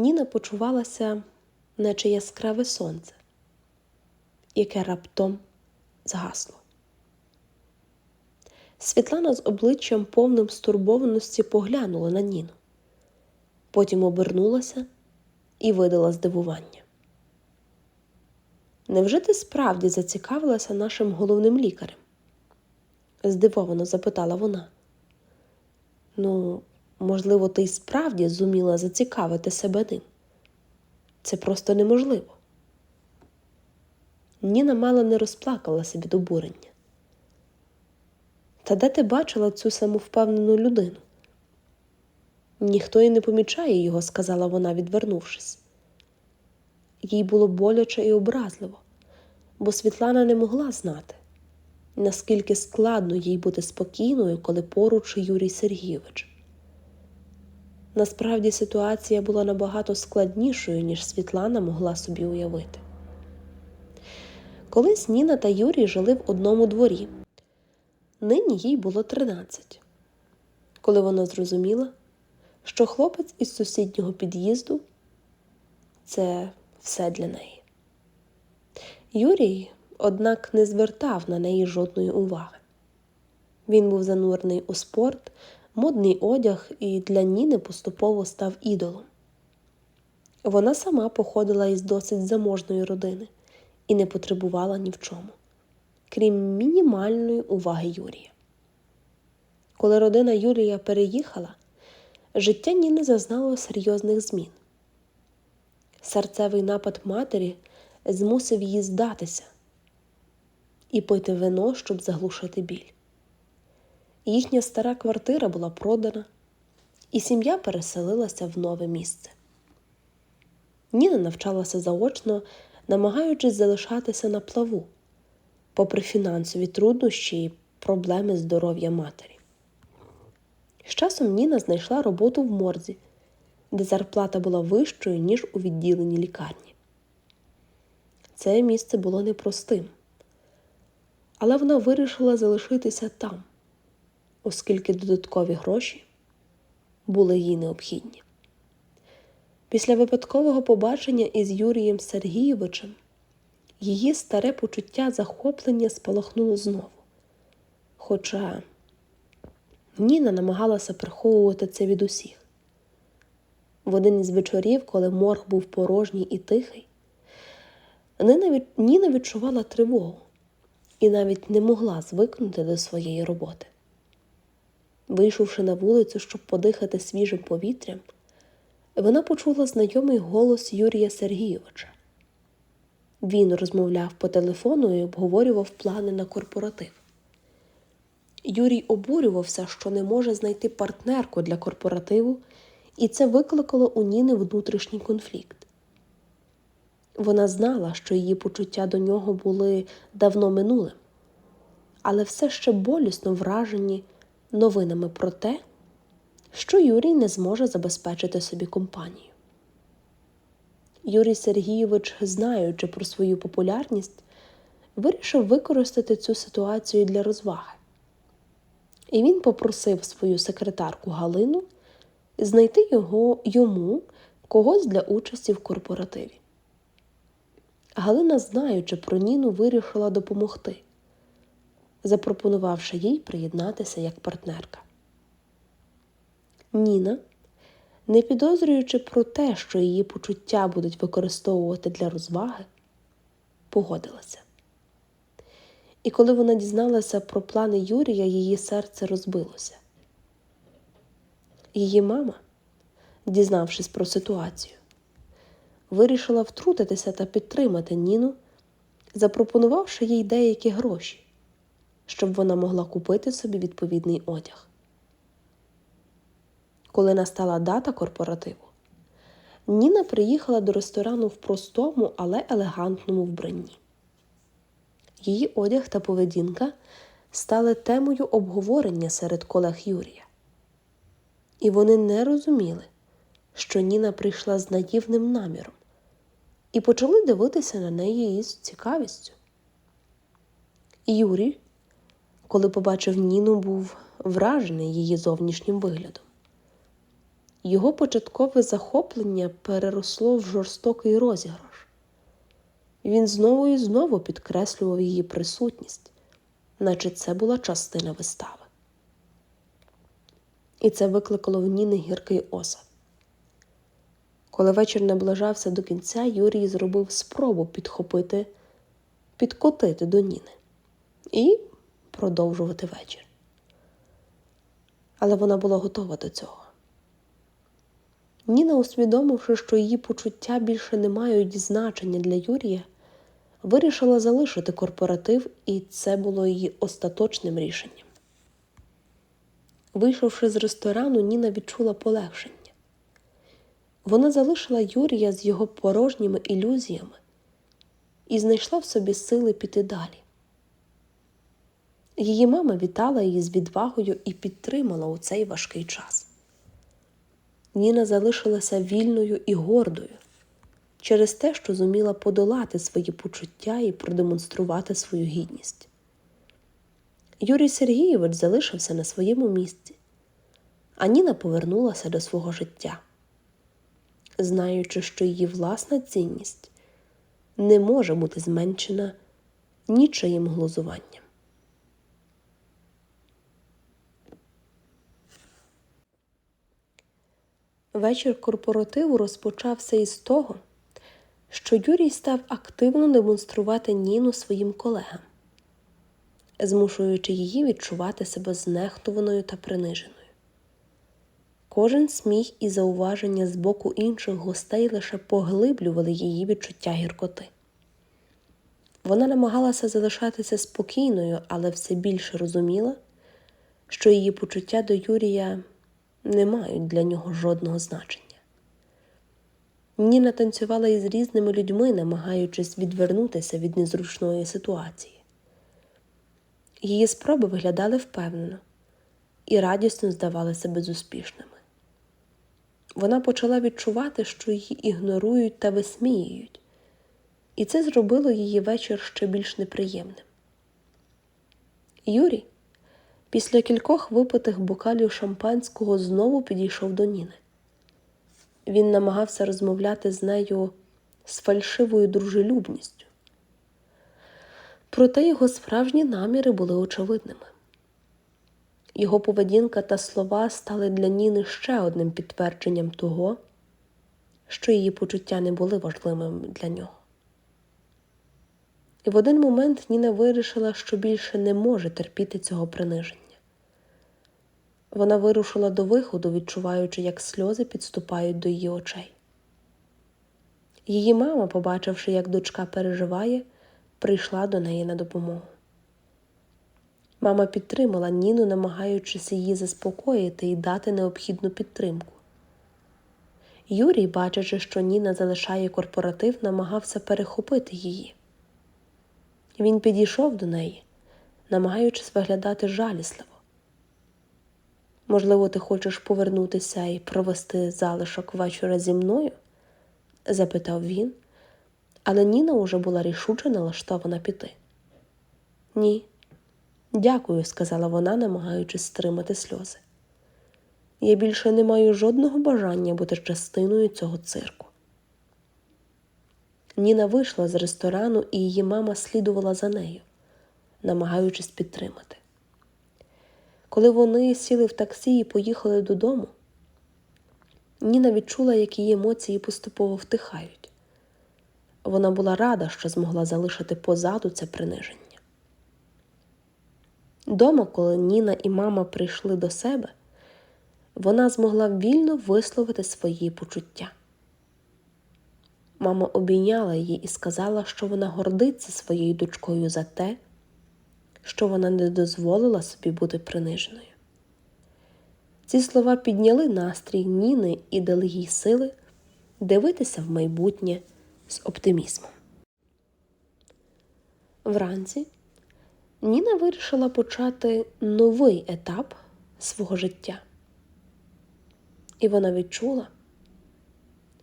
Ніна почувалася, наче яскраве сонце, яке раптом згасло. Світлана з обличчям повним стурбованості поглянула на Ніну, потім обернулася і видала здивування. Невже ти справді зацікавилася нашим головним лікарем? здивовано запитала вона. Ну, можливо, ти й справді зуміла зацікавити себе ним. Це просто неможливо. Ніна мало не розплакалася від обурення. Та де ти бачила цю самовпевнену людину? Ніхто й не помічає його, сказала вона, відвернувшись. Їй було боляче і образливо, бо Світлана не могла знати, наскільки складно їй бути спокійною, коли поруч Юрій Сергійович. Насправді ситуація була набагато складнішою, ніж Світлана могла собі уявити. Колись Ніна та Юрій жили в одному дворі. Нині їй було 13. Коли вона зрозуміла, що хлопець із сусіднього під'їзду це все для неї. Юрій, однак, не звертав на неї жодної уваги. Він був занурений у спорт, модний одяг і для Ніни поступово став ідолом. Вона сама походила із досить заможної родини і не потребувала ні в чому, крім мінімальної уваги Юрія. Коли родина Юрія переїхала, життя Ніни зазнало серйозних змін. Серцевий напад матері змусив її здатися і пити вино, щоб заглушити біль. Їхня стара квартира була продана, і сім'я переселилася в нове місце. Ніна навчалася заочно, намагаючись залишатися на плаву, попри фінансові труднощі і проблеми здоров'я матері. З часом Ніна знайшла роботу в морзі, де зарплата була вищою, ніж у відділенні лікарні. Це місце було непростим, але вона вирішила залишитися там, оскільки додаткові гроші були їй необхідні. Після випадкового побачення із Юрієм Сергійовичем її старе почуття захоплення спалахнуло знову. Хоча Ніна намагалася приховувати це від усіх. В один із вечорів, коли морг був порожній і тихий, Ніна відчувала тривогу і навіть не могла звикнути до своєї роботи. Вийшовши на вулицю, щоб подихати свіжим повітрям, вона почула знайомий голос Юрія Сергійовича. Він розмовляв по телефону і обговорював плани на корпоратив. Юрій обурювався, що не може знайти партнерку для корпоративу, і це викликало у Ніни внутрішній конфлікт. Вона знала, що її почуття до нього були давно минулим, але все ще болісно вражені новинами про те, що Юрій не зможе забезпечити собі компанію. Юрій Сергійович, знаючи про свою популярність, вирішив використати цю ситуацію для розваги. І він попросив свою секретарку Галину знайти його йому когось для участі в корпоративі. Галина, знаючи про Ніну, вирішила допомогти, запропонувавши їй приєднатися як партнерка. Ніна, не підозрюючи про те, що її почуття будуть використовувати для розваги, погодилася. І коли вона дізналася про плани Юрія, її серце розбилося. Її мама, дізнавшись про ситуацію, вирішила втрутитися та підтримати Ніну, запропонувавши їй деякі гроші, щоб вона могла купити собі відповідний одяг. Коли настала дата корпоративу, Ніна приїхала до ресторану в простому, але елегантному вбранні. Її одяг та поведінка стали темою обговорення серед колег Юрія. І вони не розуміли, що Ніна прийшла з наївним наміром, і почали дивитися на неї із цікавістю. Юрій, коли побачив Ніну, був вражений її зовнішнім виглядом. Його початкове захоплення переросло в жорстокий розіграш. Він знову і знову підкреслював її присутність, наче це була частина вистави. І це викликало в Ніни гіркий осад. Коли вечір наближався до кінця, Юрій зробив спробу підхопити, підкотити до Ніни і продовжувати вечір. Але вона була готова до цього. Ніна, усвідомивши, що її почуття більше не мають значення для Юрія, вирішила залишити корпоратив, і це було її остаточним рішенням. Вийшовши з ресторану, Ніна відчула полегшення. Вона залишила Юрія з його порожніми ілюзіями і знайшла в собі сили піти далі. Її мама вітала її з відвагою і підтримала у цей важкий час. Ніна залишилася вільною і гордою через те, що зуміла подолати свої почуття і продемонструвати свою гідність. Юрій Сергійович залишився на своєму місці, а Ніна повернулася до свого життя, знаючи, що її власна цінність не може бути зменшена нічиїм глузуванням. Вечір корпоративу розпочався із того, що Юрій став активно демонструвати Ніну своїм колегам, змушуючи її відчувати себе знехтуваною та приниженою. Кожен сміх і зауваження з боку інших гостей лише поглиблювали її відчуття гіркоти. Вона намагалася залишатися спокійною, але все більше розуміла, що її почуття до Юрія не мають для нього жодного значення. Ніна танцювала із різними людьми, намагаючись відвернутися від незручної ситуації. Її спроби виглядали впевнено і радісно здавалися безуспішними. Вона почала відчувати, що її ігнорують та висміюють, і це зробило її вечір ще більш неприємним. Юрій після кількох випитих бокалів шампанського знову підійшов до Ніни. Він намагався розмовляти з нею з фальшивою дружелюбністю. Проте його справжні наміри були очевидними. Його поведінка та слова стали для Ніни ще одним підтвердженням того, що її почуття не були важливими для нього. І в один момент Ніна вирішила, що більше не може терпіти цього приниження. Вона вирушила до виходу, відчуваючи, як сльози підступають до її очей. Її мама, побачивши, як дочка переживає, прийшла до неї на допомогу. Мама підтримала Ніну, намагаючись її заспокоїти і дати необхідну підтримку. Юрій, бачачи, що Ніна залишає корпоратив, намагався перехопити її. Він підійшов до неї, намагаючись виглядати жалісливо. Можливо, ти хочеш повернутися і провести залишок вечора зі мною? запитав він, але Ніна уже була рішуче налаштована піти. Ні, дякую, сказала вона, намагаючись стримати сльози. Я більше не маю жодного бажання бути частиною цього цирку. Ніна вийшла з ресторану, і її мама слідувала за нею, намагаючись підтримати. Коли вони сіли в таксі і поїхали додому, Ніна відчула, як її емоції поступово втихають. Вона була рада, що змогла залишити позаду це приниження. Дома, коли Ніна і мама прийшли до себе, вона змогла вільно висловити свої почуття. Мама обійняла її і сказала, що вона гордиться своєю дочкою за те, що вона не дозволила собі бути приниженою. Ці слова підняли настрій Ніни і дали їй сили дивитися в майбутнє з оптимізмом. Вранці Ніна вирішила почати новий етап свого життя. І вона відчула,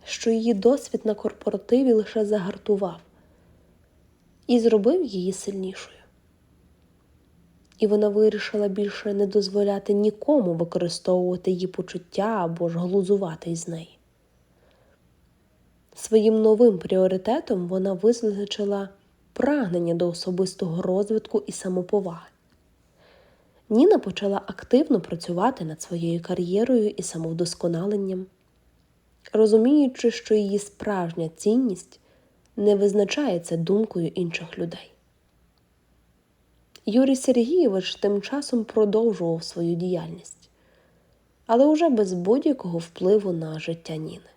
що її досвід на корпоративі лише загартував і зробив її сильнішою. І вона вирішила більше не дозволяти нікому використовувати її почуття або ж глузувати із неї. Своїм новим пріоритетом вона визначила прагнення до особистого розвитку і самоповаги. Ніна почала активно працювати над своєю кар'єрою і самовдосконаленням, розуміючи, що її справжня цінність не визначається думкою інших людей. Юрій Сергійович тим часом продовжував свою діяльність, але уже без будь-якого впливу на життя Ніни.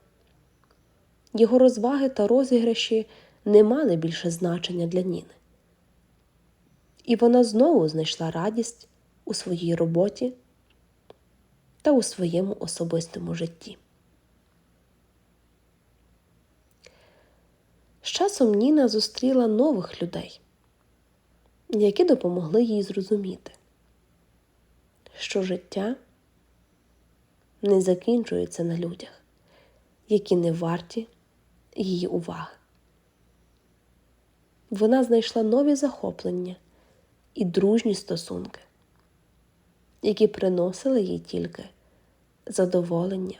Його розваги та розіграші не мали більше значення для Ніни. І вона знову знайшла радість у своїй роботі та у своєму особистому житті. З часом Ніна зустріла нових людей, які допомогли їй зрозуміти, що життя не закінчується на людях, які не варті її уваги. Вона знайшла нові захоплення і дружні стосунки, які приносили їй тільки задоволення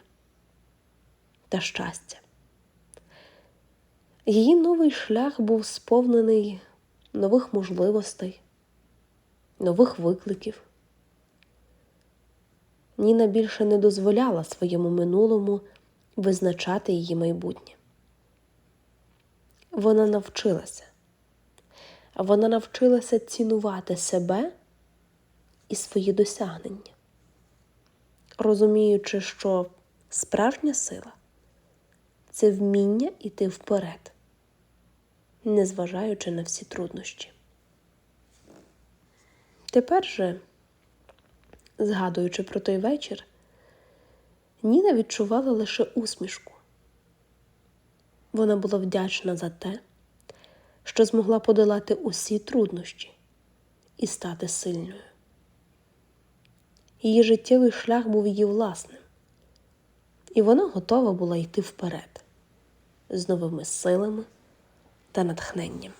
та щастя. Її новий шлях був сповнений нових можливостей, нових викликів. Ніна більше не дозволяла своєму минулому визначати її майбутнє. Вона навчилася. Вона навчилася цінувати себе і свої досягнення, розуміючи, що справжня сила це вміння йти вперед, незважаючи на всі труднощі. Тепер же, згадуючи про той вечір, Ніна відчувала лише усмішку. Вона була вдячна за те, що змогла подолати усі труднощі і стати сильною. Її життєвий шлях був її власним, і вона готова була йти вперед з новими силами та натхненням.